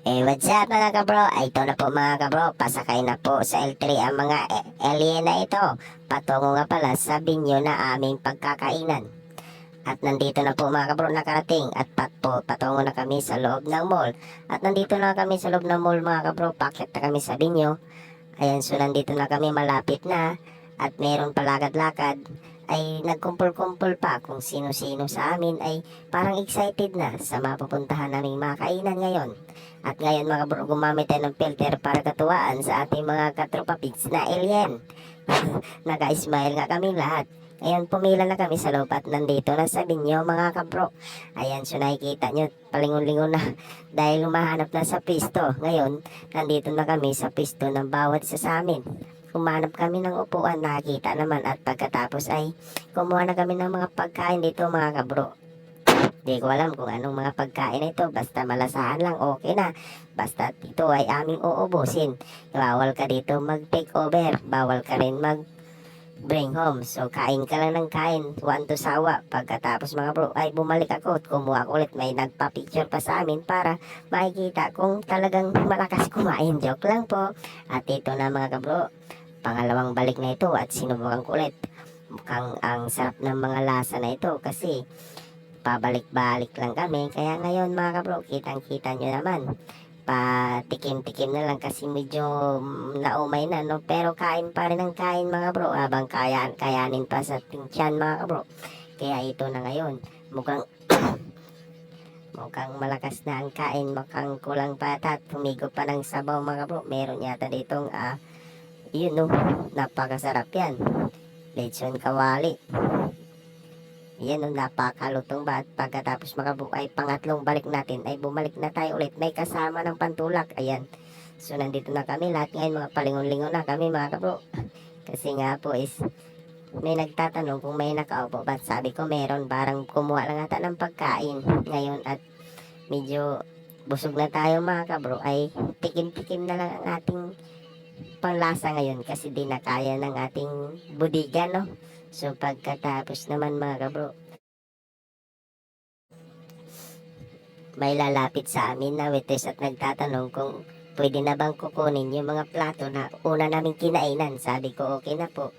Eh, what's up mga kabro? Ito na po mga kabro. Pasakay na po sa L3 ang mga e- alien na ito. Patungo nga pala sa binyo na aming pagkakainan. At nandito na po mga kabro nakarating at pat po, patungo na kami sa loob ng mall. At nandito na kami sa loob ng mall mga kabro. Pakyat na kami sa binyo. Ayan, so nandito na kami malapit na. At meron palakad-lakad ay nagkumpul-kumpul pa kung sino-sino sa amin ay parang excited na sa mapupuntahan naming mga kainan ngayon. At ngayon mga bro, gumamit tayo ng filter para katuwaan sa ating mga katropapigs na alien. Naka-smile nga kami lahat. Ngayon pumila na kami sa loob at nandito na sa binyo mga kabro. Ayan, so nakikita nyo, palingon-lingon na dahil humahanap na sa pisto. Ngayon, nandito na kami sa pisto ng bawat isa sa amin. Humanap kami ng upuan, nakakita naman at pagkatapos ay kumuha na kami ng mga pagkain dito mga kabro. Di ko alam kung anong mga pagkain ito, basta malasahan lang, okay na. Basta ito ay aming uubusin. Bawal ka dito mag-take over, bawal ka rin mag bring home. So, kain ka lang ng kain, one to sawa. Pagkatapos mga bro, ay bumalik ako at kumuha ko ulit. May nagpa-picture pa sa amin para makikita kung talagang malakas kumain. Joke lang po. At ito na mga kabro, pangalawang balik na ito at sinubukan ko ulit. Mukhang ang sarap ng mga lasa na ito kasi pabalik-balik lang kami. Kaya ngayon mga kabro, kitang-kita nyo naman. Patikim-tikim na lang kasi medyo naumay na, no? Pero kain pa rin ang kain mga bro, habang kaya, kayanin pa sa tiyan mga kabro. Kaya ito na ngayon, mukhang mukhang malakas na ang kain, mukhang kulang pa ata at humigo pa ng sabaw mga bro. Meron yata ditong, ah, yun no, napakasarap yan. Lechon kawali. Yan o, napakalutong ba? At pagkatapos makabuk ay pangatlong balik natin ay bumalik na tayo ulit. May kasama ng pantulak. Ayan. So, nandito na kami. Lahat ngayon mga palingon-lingon na kami mga kabro. Kasi nga po is may nagtatanong kung may nakaupo. Ba't sabi ko meron. Parang kumuha lang ata ng pagkain ngayon at medyo busog na tayo mga kabro. Ay tikim-tikim na lang ang ating panglasa ngayon kasi di na kaya ng ating budiga no. So pagkatapos naman mga kabro, may lalapit sa amin na waitress at nagtatanong kung pwede na bang kukunin yung mga plato na una naming kinainan. Sabi ko okay na po.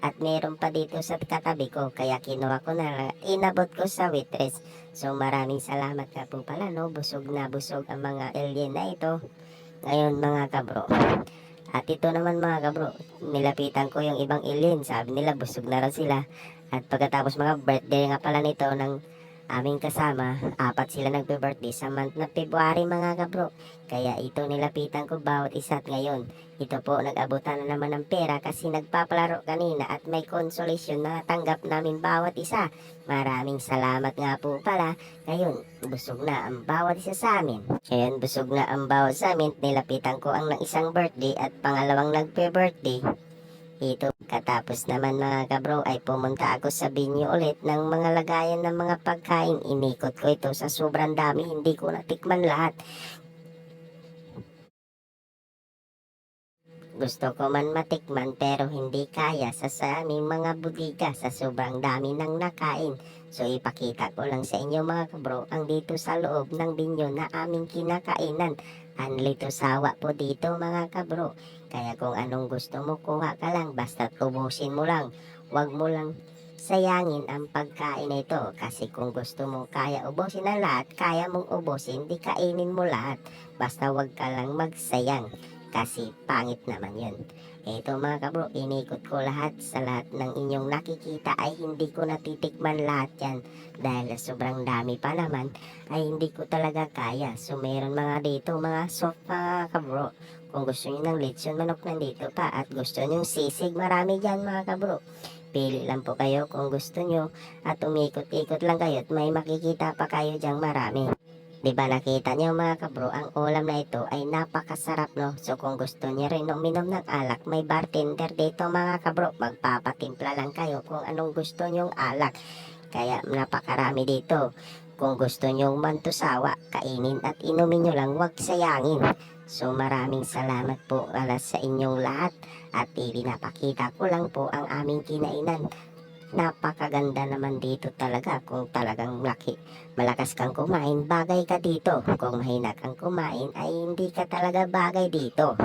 At meron pa dito sa katabi ko kaya kinuha ko na. Inabot ko sa waitress. So maraming salamat ka po pala no. Busog na busog ang mga alien na ito. Ngayon mga kabro. At ito naman mga kabro, nilapitan ko yung ibang alien. Sabi nila busog na raw sila. At pagkatapos mga birthday nga pala nito ng aming kasama, apat sila nagbe-birthday sa month na February mga kabro. Kaya ito nilapitan ko bawat isa at ngayon. Ito po nag-abutan na naman ng pera kasi nagpapalaro kanina at may consolation na tanggap namin bawat isa. Maraming salamat nga po pala. Ngayon, busog na ang bawat isa sa amin. Ngayon, busog na ang bawat sa amin. Nilapitan ko ang ng isang birthday at pangalawang nagpe-birthday. Ito, katapos naman mga kabro ay pumunta ako sa binyo ulit ng mga lagayan ng mga pagkain. Inikot ko ito sa sobrang dami, hindi ko natikman lahat. Gusto ko man matikman pero hindi kaya sa sa aming mga budiga sa sobrang dami ng nakain. So ipakita ko lang sa inyo mga kabro ang dito sa loob ng binyo na aming kinakainan. Anlito sawa po dito mga kabro. Kaya kung anong gusto mo kuha ka lang basta't ubusin mo lang. Huwag mo lang sayangin ang pagkain na ito kasi kung gusto mo kaya ubusin ang lahat, kaya mong ubusin, di kainin mo lahat. Basta wag ka lang magsayang kasi pangit naman yun. Ito mga kabro, inikot ko lahat sa lahat ng inyong nakikita ay hindi ko natitikman lahat yan dahil sobrang dami pa naman ay hindi ko talaga kaya. So meron mga dito mga soft mga kabro. Kung gusto niyo ng lechon manok nandito pa at gusto niyo sisig marami dyan mga kabro. Pili lang po kayo kung gusto niyo at umikot-ikot lang kayo at may makikita pa kayo dyang marami. Di ba nakita niyo mga kabro, ang ulam na ito ay napakasarap no. So kung gusto niyo rin uminom ng alak, may bartender dito mga kabro. Magpapatimpla lang kayo kung anong gusto niyong alak. Kaya napakarami dito. Kung gusto niyong mantusawa, kainin at inumin niyo lang, wag sayangin. So maraming salamat po alas sa inyong lahat at pinapakita ko lang po ang aming kinainan. Napakaganda naman dito talaga kung talagang laki. Malakas kang kumain, bagay ka dito. Kung mahina kang kumain, ay hindi ka talaga bagay dito.